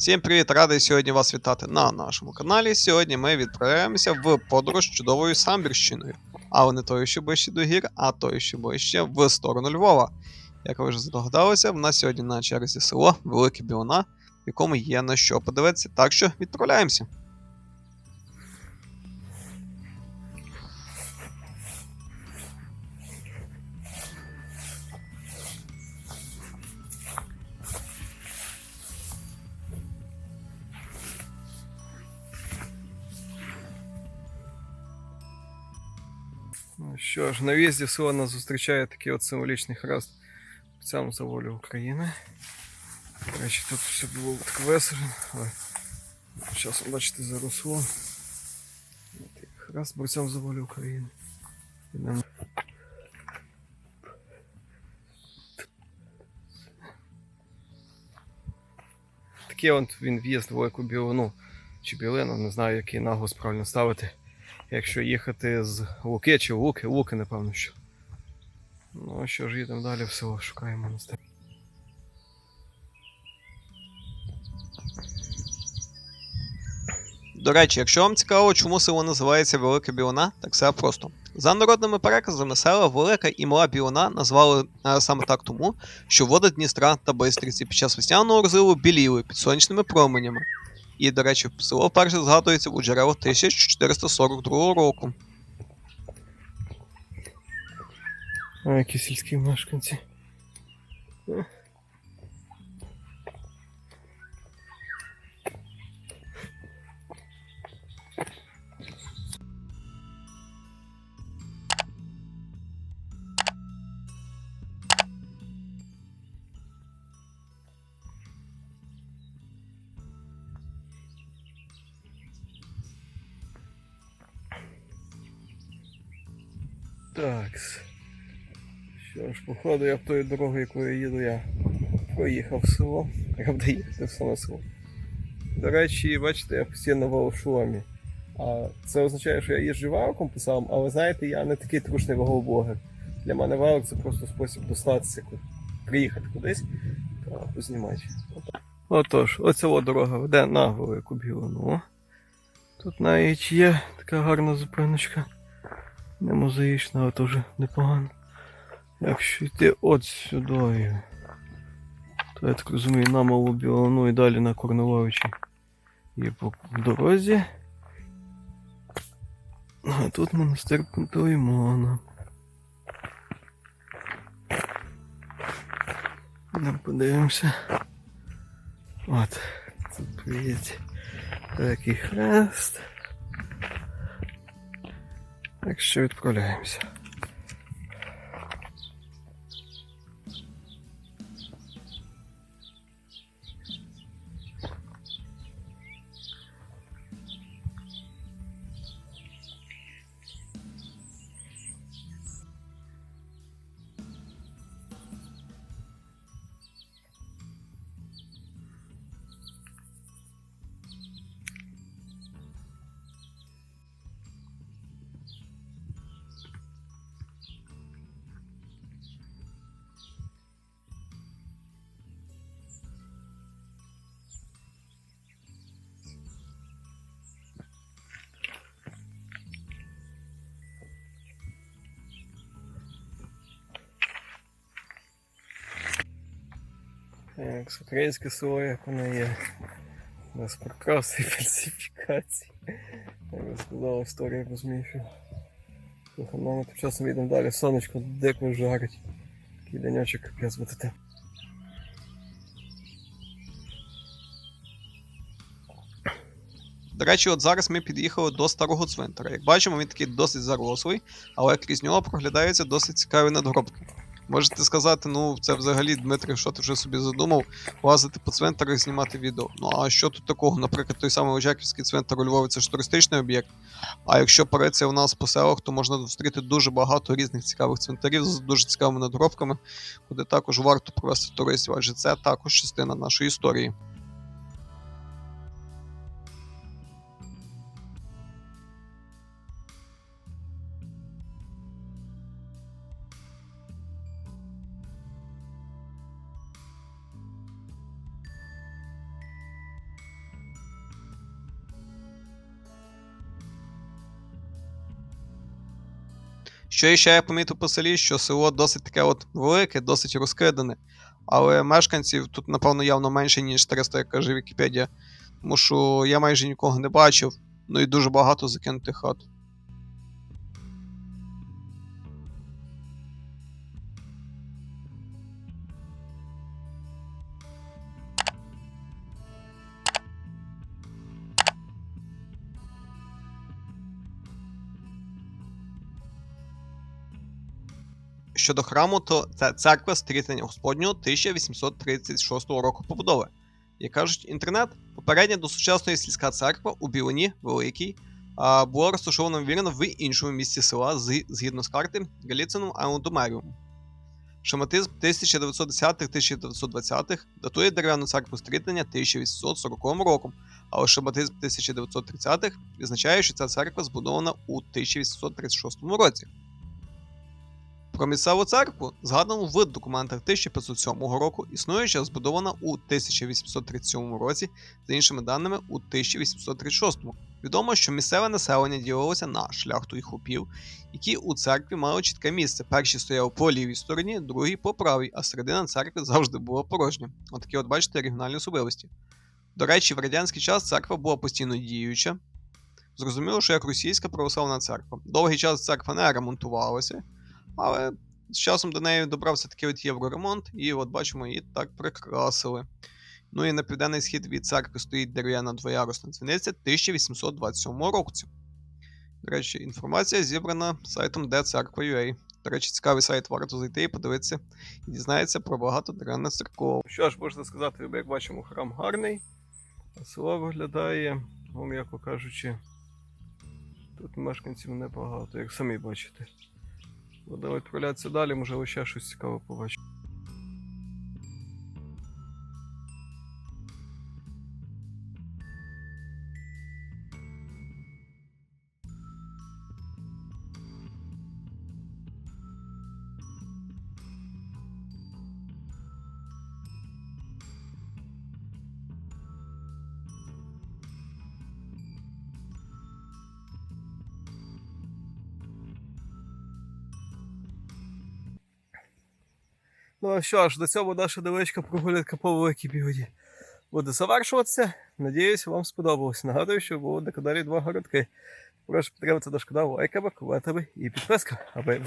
Всім привіт, радий сьогодні вас вітати на нашому каналі. Сьогодні ми відправляємося в подорож чудовою Самбірщиною. Але не тою, що ближче до гір, а тою, що ближче в сторону Львова. Як ви вже здогадалися, в нас сьогодні на черзі село Велике Білона, в якому є на що подивитися. Так що відправляємося. Що ж, на в'їзді в село нас зустрічає такий от символічний хрест цьому за волю України. До речі, тут все було так але часом, бачите, заросло. Хрест борцям за волю України. Такий він в'їзд в велику білину чи білину, не знаю, який наголос правильно ставити якщо їхати з Луки чи Луки, Луки, напевно, що. Ну що ж, їдемо далі в село, шукаємо монастир. До речі, якщо вам цікаво, чому село називається Велика Білона, так все просто. За народними переказами села Велика і Мала Білона назвали е, саме так тому, що води Дністра та Бистриці під час весняного розливу біліли під сонячними променями. І, до речі, село вперше згадується у джерелах 1442 року. А які сільські мешканці. Так. Що ж, походу я б тою дорогою, якою їду, я проїхав село. Я б їхати в саме село. До речі, бачите, я постійно в шоломі. А це означає, що я їжджу валком по селам, але знаєте, я не такий трушний ваговблогер. Для мене валок це просто спосіб достатися, приїхати кудись та познімати. Отож, оця дорога веде на велику білину. Тут навіть є така гарна зупиночка. Не мозаїчна, але теж непогано. Якщо йти от сюди, то я так розумію, на малу білону і далі на Корнеловичі є по дорозі. А тут монастир Пантелеймона. Йдемо подивимося. От, тут є такий хрест. Так що відправляємося. Так, українське село, як воно є. Без прикрас і фальсифікацій. Як би сказала історія розміщу. Ну ми тим часом йдемо далі. Сонечко дико жарить. Такий денечок капець буде. До речі, от зараз ми під'їхали до старого цвинтара. Як бачимо, він такий досить зарослий, але крізь нього проглядаються досить цікаві надгробки. Можете сказати, ну це взагалі, Дмитрий, що ти вже собі задумав, лазити по цвинтарах, знімати відео. Ну а що тут такого? Наприклад, той самий Очаківський цвинтар у Львові це ж туристичний об'єкт. А якщо переться у нас по селах, то можна зустріти дуже багато різних цікавих цвинтарів з дуже цікавими надгробками, куди також варто провести туристів, адже це також частина нашої історії. Що ще я помітив по селі, що село досить таке от велике, досить розкидане. Але мешканців тут, напевно, явно менше, ніж 300, як каже Вікіпедія. Тому що я майже нікого не бачив, ну і дуже багато закинутих хат. Щодо храму, то це церква стрітення Господнього 1836 року побудови. Як кажуть, інтернет, попередня до сучасної сільська церква у Білині, Великій, була розташована вірно в іншому місці села згідно з карти Галіцином Аудомеріум. Шематизм 1910-1920-х датує дерев'яну церкву стрітення 1840 роком, але шематизм 1930-х відзначає, що ця церква збудована у 1836 році. Про місцеву церкву згадано в документах 1507 року, існуюча збудована у 1837 році, за іншими даними у 1836. Відомо, що місцеве населення ділилося на шляхту і хлопів, які у церкві мали чітке місце. Перші стояли по лівій стороні, другі по правій, а середина церкви завжди була порожня. Отакі, от бачите, регіональні особливості. До речі, в радянський час церква була постійно діюча. Зрозуміло, що як російська православна церква. Довгий час церква не ремонтувалася, але з часом до неї добрався такий от євроремонт, і от бачимо, її так прикрасили. Ну і на південний схід від церкви стоїть дерев'яна двоярусна дзвіниця 1827 року. До речі, інформація зібрана сайтом DeCerkва.ua. До речі, цікавий сайт варто зайти і подивитися і дізнається про багато дерев'яних церков. Що ж можна сказати, як бачимо, храм гарний, а село виглядає, ну, м'яко кажучи, тут мешканців небагато, як самі бачите. Будемо відправлятися далі, можливо, ще щось цікаве побачимо. Ну що ж, до цього наша невеличка прогулянка по великій бігоді буде завершуватися. Надіюсь, вам сподобалось. Нагадую, що було на каналі два городки. Прошу підтримати наш канал лайками, коментами і підписками, аби